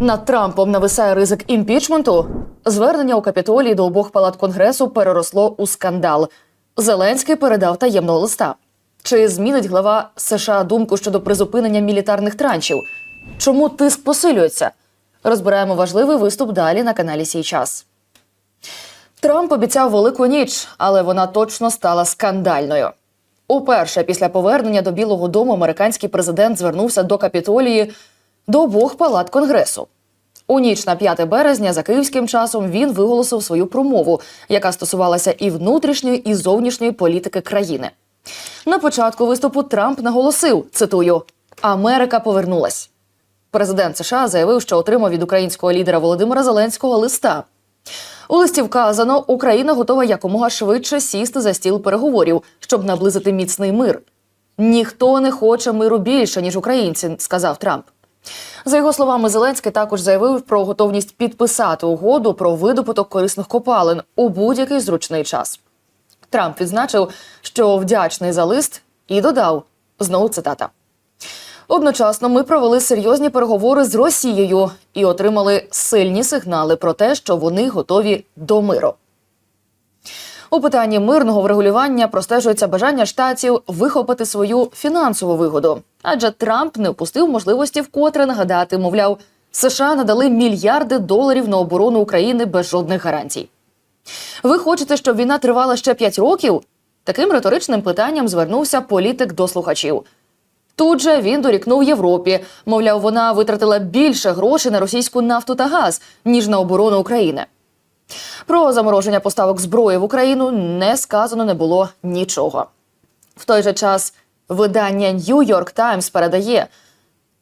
Над Трампом нависає ризик імпічменту. Звернення у капітолії до обох палат конгресу переросло у скандал. Зеленський передав таємного листа. Чи змінить глава США думку щодо призупинення мілітарних траншів? Чому тиск посилюється? Розбираємо важливий виступ далі на каналі Сій час. Трамп обіцяв велику ніч, але вона точно стала скандальною. Уперше після повернення до Білого Дому американський президент звернувся до капітолії до обох палат конгресу. У ніч на 5 березня за київським часом він виголосив свою промову, яка стосувалася і внутрішньої, і зовнішньої політики країни. На початку виступу Трамп наголосив: цитую: Америка повернулась. Президент США заявив, що отримав від українського лідера Володимира Зеленського листа. У листі вказано, Україна готова якомога швидше сісти за стіл переговорів, щоб наблизити міцний мир. Ніхто не хоче миру більше, ніж українці, сказав Трамп. За його словами, Зеленський також заявив про готовність підписати угоду про видобуток корисних копалин у будь-який зручний час. Трамп відзначив, що вдячний за лист, і додав знову цитата. Одночасно ми провели серйозні переговори з Росією і отримали сильні сигнали про те, що вони готові до миру. У питанні мирного врегулювання простежується бажання штатів вихопити свою фінансову вигоду, адже Трамп не впустив можливості вкотре нагадати, мовляв, США надали мільярди доларів на оборону України без жодних гарантій. Ви хочете, щоб війна тривала ще 5 років? Таким риторичним питанням звернувся політик до слухачів. Тут же він дорікнув Європі. Мовляв, вона витратила більше грошей на російську нафту та газ, ніж на оборону України. Про замороження поставок зброї в Україну не сказано не було нічого. В той же час видання New York Times передає,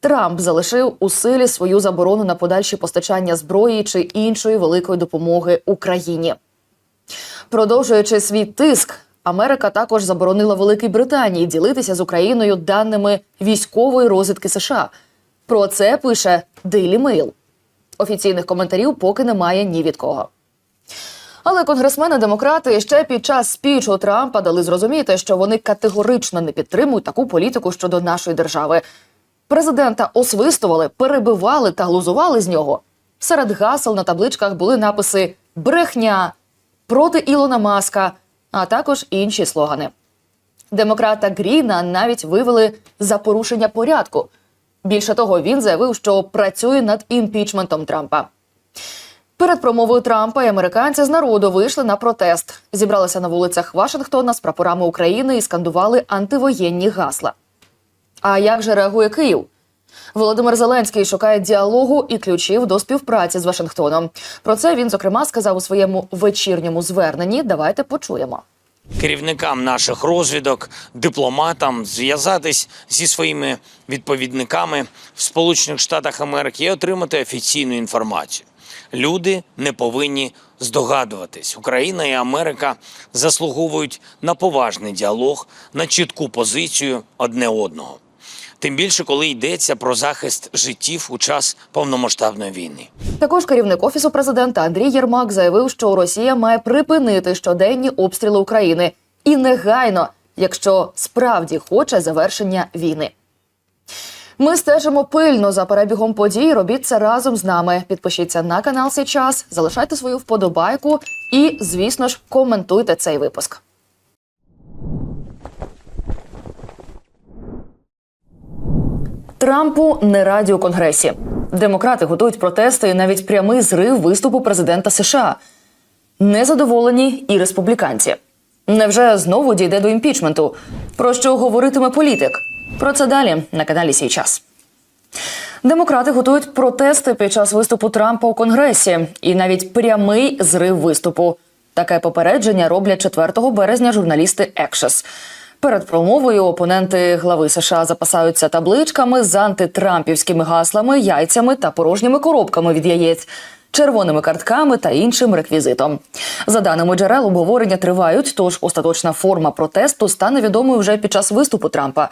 Трамп залишив у силі свою заборону на подальші постачання зброї чи іншої великої допомоги Україні. Продовжуючи свій тиск, Америка також заборонила Великій Британії ділитися з Україною даними військової розвідки США. Про це пише Daily Mail. Офіційних коментарів поки немає ні від кого. Але конгресмени-демократи ще під час спічу Трампа дали зрозуміти, що вони категорично не підтримують таку політику щодо нашої держави. Президента освистували, перебивали та глузували з нього. Серед гасел на табличках були написи Брехня проти Ілона Маска, а також інші слогани. Демократа Гріна навіть вивели за порушення порядку. Більше того, він заявив, що працює над імпічментом Трампа. Перед промовою Трампа і американці з народу вийшли на протест. Зібралися на вулицях Вашингтона з прапорами України і скандували антивоєнні гасла. А як же реагує Київ? Володимир Зеленський шукає діалогу і ключів до співпраці з Вашингтоном. Про це він зокрема сказав у своєму вечірньому зверненні. Давайте почуємо. Керівникам наших розвідок, дипломатам зв'язатись зі своїми відповідниками в Сполучених Штатах Америки і отримати офіційну інформацію. Люди не повинні здогадуватись. Україна і Америка заслуговують на поважний діалог, на чітку позицію одне одного. Тим більше, коли йдеться про захист життів у час повномасштабної війни. Також керівник офісу президента Андрій Єрмак заявив, що Росія має припинити щоденні обстріли України і негайно, якщо справді хоче завершення війни. Ми стежимо пильно за перебігом подій. Робіть це разом з нами. Підпишіться на канал «Сейчас», залишайте свою вподобайку і, звісно ж, коментуйте цей випуск. Трампу не раді у конгресі. Демократи готують протести і навіть прямий зрив виступу президента США. Незадоволені і республіканці. Невже знову дійде до імпічменту? Про що говоритиме політик? Про це далі на каналі Сій час. Демократи готують протести під час виступу Трампа у Конгресі і навіть прямий зрив виступу. Таке попередження роблять 4 березня журналісти Екшес. Перед промовою опоненти глави США запасаються табличками з антитрампівськими гаслами, яйцями та порожніми коробками від яєць. Червоними картками та іншим реквізитом за даними джерел, обговорення тривають. Тож остаточна форма протесту стане відомою вже під час виступу Трампа.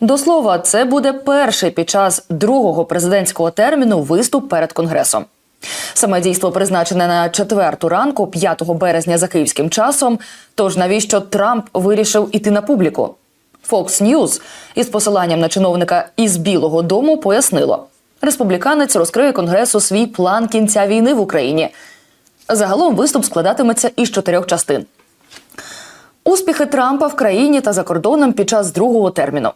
До слова, це буде перший під час другого президентського терміну виступ перед конгресом. Саме дійство призначене на четверту ранку, 5 березня за київським часом. Тож навіщо Трамп вирішив іти на публіку? Fox News із посиланням на чиновника із Білого Дому пояснило. республіканець розкриє конгресу свій план кінця війни в Україні. Загалом виступ складатиметься із чотирьох частин. Успіхи Трампа в країні та за кордоном під час другого терміну.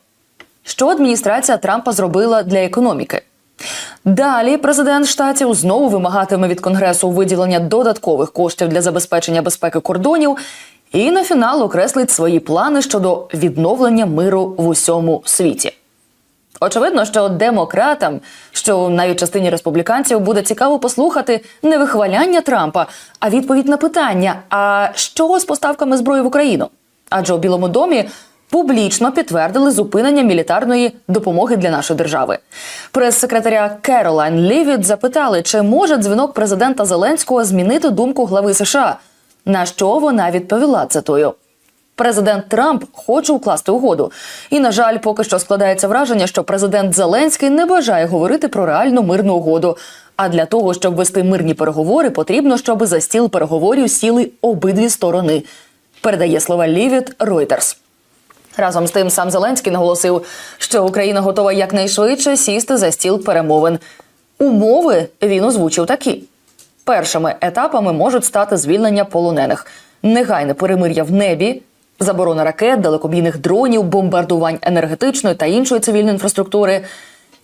Що адміністрація Трампа зробила для економіки? Далі президент штатів знову вимагатиме від конгресу виділення додаткових коштів для забезпечення безпеки кордонів. І на фінал окреслить свої плани щодо відновлення миру в усьому світі. Очевидно, що демократам, що навіть частині республіканців буде цікаво послухати не вихваляння Трампа, а відповідь на питання: а що з поставками зброї в Україну? Адже у Білому домі публічно підтвердили зупинення мілітарної допомоги для нашої держави. Прес-секретаря Керолайн Лівіт запитали, чи може дзвінок президента Зеленського змінити думку глави США. На що вона відповіла цитую. Президент Трамп хоче укласти угоду. І, на жаль, поки що складається враження, що президент Зеленський не бажає говорити про реальну мирну угоду. А для того, щоб вести мирні переговори, потрібно, щоб за стіл переговорів сіли обидві сторони. Передає слова Лівіт Reuters. Разом з тим сам Зеленський наголосив, що Україна готова якнайшвидше сісти за стіл перемовин. Умови він озвучив такі: першими етапами можуть стати звільнення полонених, негайне перемир'я в небі, заборона ракет, далекобійних дронів, бомбардувань енергетичної та іншої цивільної інфраструктури,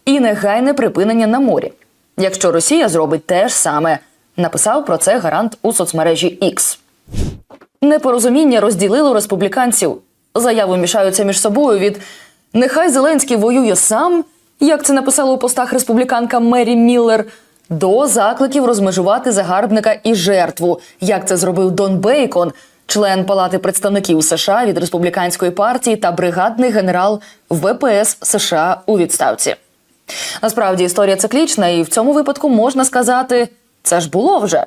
і негайне припинення на морі. Якщо Росія зробить те ж саме, написав про це гарант у соцмережі X. Непорозуміння розділило республіканців. Заяви мішаються між собою від нехай Зеленський воює сам, як це написала у постах республіканка Мері Міллер, до закликів розмежувати загарбника і жертву, як це зробив Дон Бейкон, член Палати представників США від республіканської партії та бригадний генерал ВПС США у відставці. Насправді історія циклічна, і в цьому випадку можна сказати, це ж було вже.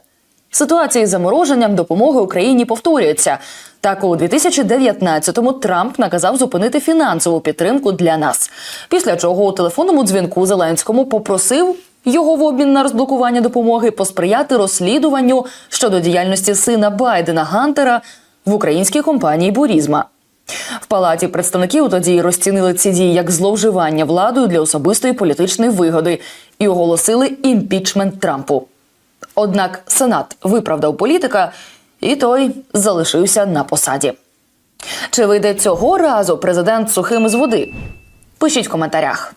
Ситуація із замороженням допомоги Україні повторюється. Так, у 2019-му Трамп наказав зупинити фінансову підтримку для нас. Після чого у телефонному дзвінку Зеленському попросив його в обмін на розблокування допомоги посприяти розслідуванню щодо діяльності сина Байдена Гантера в українській компанії Бурізма. В палаті представників тоді розцінили ці дії як зловживання владою для особистої політичної вигоди і оголосили імпічмент Трампу. Однак Сенат виправдав політика, і той залишився на посаді. Чи вийде цього разу президент сухим з води? Пишіть в коментарях.